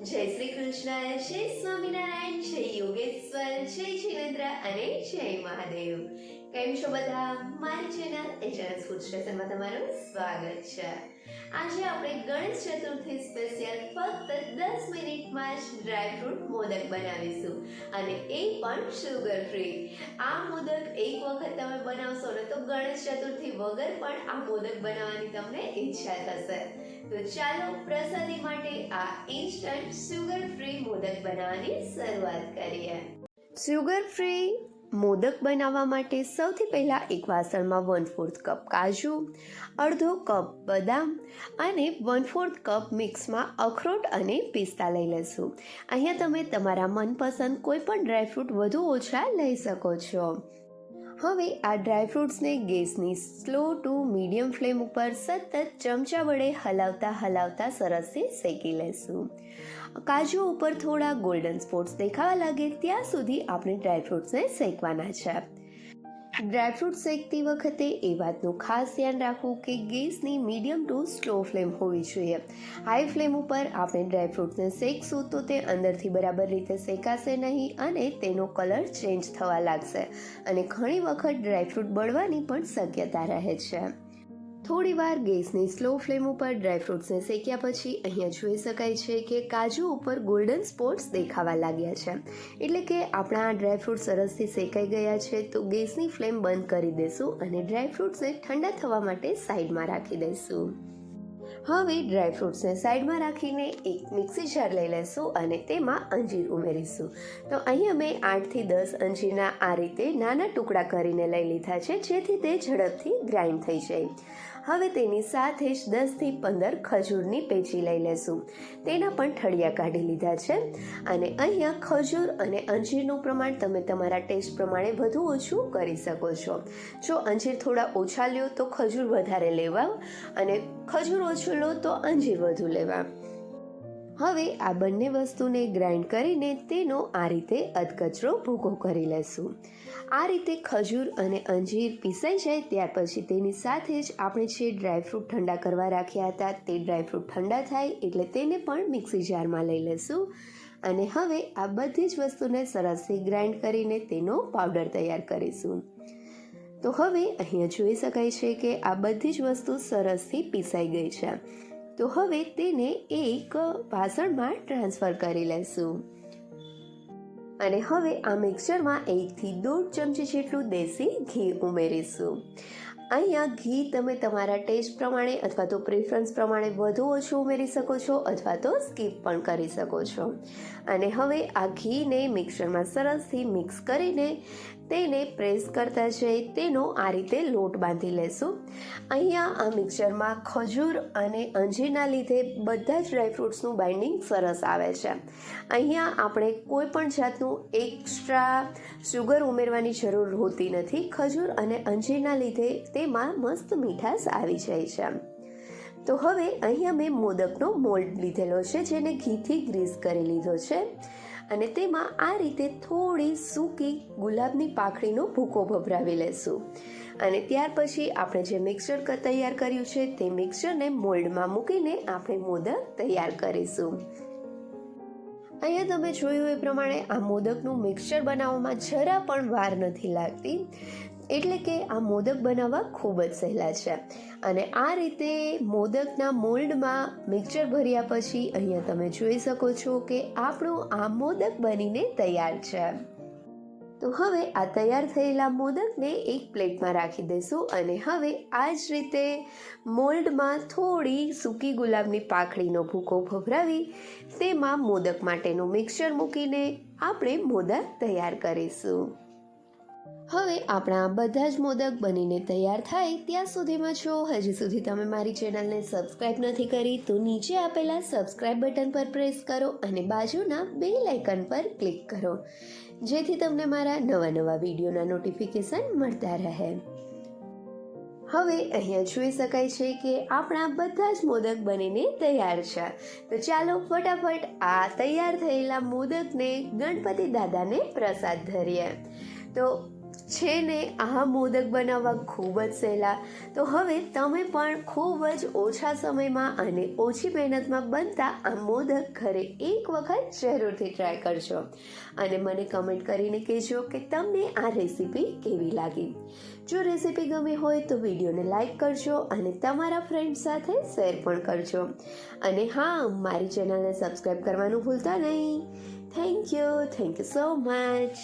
જય શ્રી કૃષ્ણ જય સ્વામિનારાયણ જય યોગેશ્વર જય જીવેન્દ્ર અને જય મહાદેવ. કેમ છો બધા મારી ચેનલ એચઆરએસ ફૂડ સ્ટેશનમાં તમારું સ્વાગત છે. આજે આપણે ગણેશ ચતુર્થી સ્પેશિયલ ફક્ત દસ મિનિટમાં જ ડ્રાયફ્રૂટ મોદક બનાવીશું અને એ પણ શુગર ફ્રી આ મોદક એક વખત તમે બનાવશો ને તો ગણેશ ચતુર્થી વગર પણ આ મોદક બનાવવાની તમને ઈચ્છા થશે. તો ચાલો પ્રસાદી માટે આ ઇન્સ્ટન્ટ શુગર ફ્રી મોદક બનાવવાની શરૂઆત કરીએ. શુગર ફ્રી મોદક બનાવવા માટે સૌથી પહેલાં એક વાસણમાં વન ફોર્થ કપ કાજુ, અડધો કપ બદામ અને વન ફોર્થ કપ મિક્સમાં અખરોટ અને પિસ્તા લઈ લેશું અહીંયા તમે તમારા મનપસંદ કોઈ પણ ડ્રાયફ્રૂટ વધુ ઓછા લઈ શકો છો. હવે આ ડ્રાયફ્રૂટ્સને ગેસની સ્લો ટુ મીડિયમ ફ્લેમ ઉપર સતત ચમચા વડે હલાવતા હલાવતા સરસથી શેકી લેશું કાજુ ઉપર થોડા ગોલ્ડન સ્પોટ્સ દેખાવા લાગે, ત્યાં સુધી આપણે ડ્રાયફ્રૂટ્સને શેકવાના છે. ડ્રાયફ્રૂટ શેકતી વખતે એ વાતનું ખાસ ધ્યાન રાખવું કે ગેસની મીડિયમ ટુ સ્લો ફ્લેમ હોવી જોઈએ. હાઈ ફ્લેમ ઉપર આપણે ડ્રાયફ્રૂટને શેકશું તો તે અંદરથી બરાબર રીતે શેકાશે નહીં અને તેનો કલર ચેન્જ થવા લાગશે. અને ઘણી વખત ડ્રાયફ્રૂટ બળવાની પણ શક્યતા રહે છે. થોડી વાર ગેસની સ્લો ફ્લેમ ઉપર ડ્રાયફ્રૂટ્સને શેક્યા પછી અહીંયા જોઈ શકાય છે કે કાજુ ઉપર ગોલ્ડન સ્પોટ્સ દેખાવા લાગ્યા છે. એટલે કે આપણા ડ્રાયફ્રૂટ સરસથી શેકાઈ ગયા છે તો ગેસની ફ્લેમ બંધ કરી દઈશું અને ડ્રાયફ્રૂટ્સને ઠંડા થવા માટે સાઈડમાં રાખી દઈશું. હવે ડ્રાયફ્રૂટ્સને સાઈડમાં રાખીને એક મિક્સી જાર લઈ લઈશું અને તેમાં અંજીર ઉમેરીશું. તો અહીં અમે આઠથી દસ અંજીરના આ રીતે નાના ટુકડા કરીને લઈ લીધા છે, જેથી તે ઝડપથી ગ્રાઇન્ડ થઈ જાય. હવે તેની સાથે જ દસથી પંદર ખજૂરની પેચી લઈ લેશું. તેના પણ ઠળિયા કાઢી લીધા છે. અને અહીંયા ખજૂર અને અંજીરનું પ્રમાણ તમે તમારા ટેસ્ટ પ્રમાણે વધુ ઓછું કરી શકો છો. જો અંજીર થોડા ઓછા લ્યો તો ખજૂર વધારે લેવા અને ખજૂર ઓછું લો તો અંજીર વધુ લેવા. હવે આ બંને વસ્તુને ગ્રાઇન્ડ કરીને તેનો આ રીતે અધકચરો ભૂકો કરી લેશું. આ રીતે ખજૂર અને અંજીર પીસાઈ જાય ત્યાર પછી તેની સાથે જ આપણે જે ડ્રાયફ્રૂટ ઠંડા કરવા રાખ્યા હતા તે ડ્રાયફ્રૂટ ઠંડા થાય એટલે તેને પણ મિક્સી જારમાં લઈ લેશું. અને હવે આ બધી જ વસ્તુને સરસથી ગ્રાઇન્ડ કરીને તેનો પાવડર તૈયાર કરીશું. તો હવે અહીંયા જોઈ શકાય છે કે આ બધી જ વસ્તુ સરસથી પીસાઈ ગઈ છે. તો હવે તેને એક વાસણમાં ટ્રાન્સફર કરી લેશું. અને હવે આ મિક્સરમાં એકથી દોઢ ચમચી જેટલું દેશી ઘી ઉમેરીશું. અહીંયા ઘી તમે તમારા ટેસ્ટ પ્રમાણે અથવા તો પ્રેફરન્સ પ્રમાણે વધુ ઓછું ઉમેરી શકો છો અથવા તો સ્કીપ પણ કરી શકો છો. અને હવે આ ઘીને મિક્સરમાં સરસથી મિક્સ કરીને તેને પ્રેસ કરતા જઈ તેનો આ રીતે લોટ બાંધી લેશું. અહીંયા આ મિક્સરમાં ખજૂર અને અંજીરના લીધે બધા જ ડ્રાયફ્રૂટ્સનું બાઇન્ડિંગ સરસ આવે છે. અહીંયા આપણે કોઈ પણ જાતનું એક્સ્ટ્રા શુગર ઉમેરવાની જરૂર હોતી નથી. ખજૂર અને અંજીરના લીધે તેમાં મસ્ત મીઠાશ આવી જાય છે. તો હવે અહીંયા મેં મોદકનો મોલ્ડ લીધેલો છે, જેને ઘીથી ગ્રીસ કરી લીધો છે. અને તેમાં આ રીતે થોડી સૂકી ગુલાબની પાખડીનો ભૂકો ભભરાવી લેશું. અને ત્યાર પછી આપણે જે મિક્સર તૈયાર કર્યું છે, તે મિક્સરને મોલ્ડમાં મૂકીને આપણે મોદક તૈયાર કરીશું. અહીંયા તમે જોયું એ પ્રમાણે આ મોદકનું મિક્સર બનાવવામાં જરા પણ વાર નથી લાગતી. એટલે કે આ મોદક બનાવવા ખૂબ જ સહેલા છે. અને આ રીતે મોદકના મોલ્ડમાં મિક્સર ભર્યા પછી અહીંયા તમે જોઈ શકો છો કે આપણું આ મોદક બનીને તૈયાર છે. તો હવે આ તૈયાર થયેલા મોદકને એક પ્લેટમાં રાખી દઈશું અને હવે આ જ રીતે મોલ્ડમાં થોડી સૂકી ગુલાબની પાખડીનો ભૂકો ભભરાવી તેમાં મોદક માટેનું મિક્સર મૂકીને આપણે મોદક તૈયાર કરીશું. હવે આપણા બધા જ મોદક બનીને તૈયાર થાય ત્યાં સુધીમાં છો. હજી સુધી તમે મારી ચેનલને સબસ્ક્રાઇબ નથી કરી તો નીચે આપેલા સબસ્ક્રાઇબ બટન પર પ્રેસ કરો અને બાજુના બે લાઇકન પર ક્લિક કરો. જેથી તમને મારા નવા નવા વિડીયોના નોટિફિકેશન મળતા રહે. હવે અહીંયા જોઈ શકાય છે કે આપણા બધા જ મોદક બનીને તૈયાર છે. તો ચાલો ફટાફટ આ તૈયાર થયેલા મોદકને ગણપતિ દાદાને પ્રસાદ ધરીએ. તો છે ને, આ મોદક બનાવવા ખૂબ જ સહેલા. તો હવે તમે પણ ખૂબ જ ઓછા સમયમાં અને ઓછી મહેનતમાં બનતા આ મોદક ઘરે એક વખત જરૂરથી ટ્રાય કરજો. અને મને કમેન્ટ કરીને કહેજો કે તમને આ રેસીપી કેવી લાગી. જો રેસીપી ગમી હોય તો વિડીયોને લાઈક કરજો અને તમારા ફ્રેન્ડ સાથે શેર પણ કરજો. અને હા, મારી ચેનલને સબસ્ક્રાઈબ કરવાનું ભૂલતા નહીં. Thank you thank you so much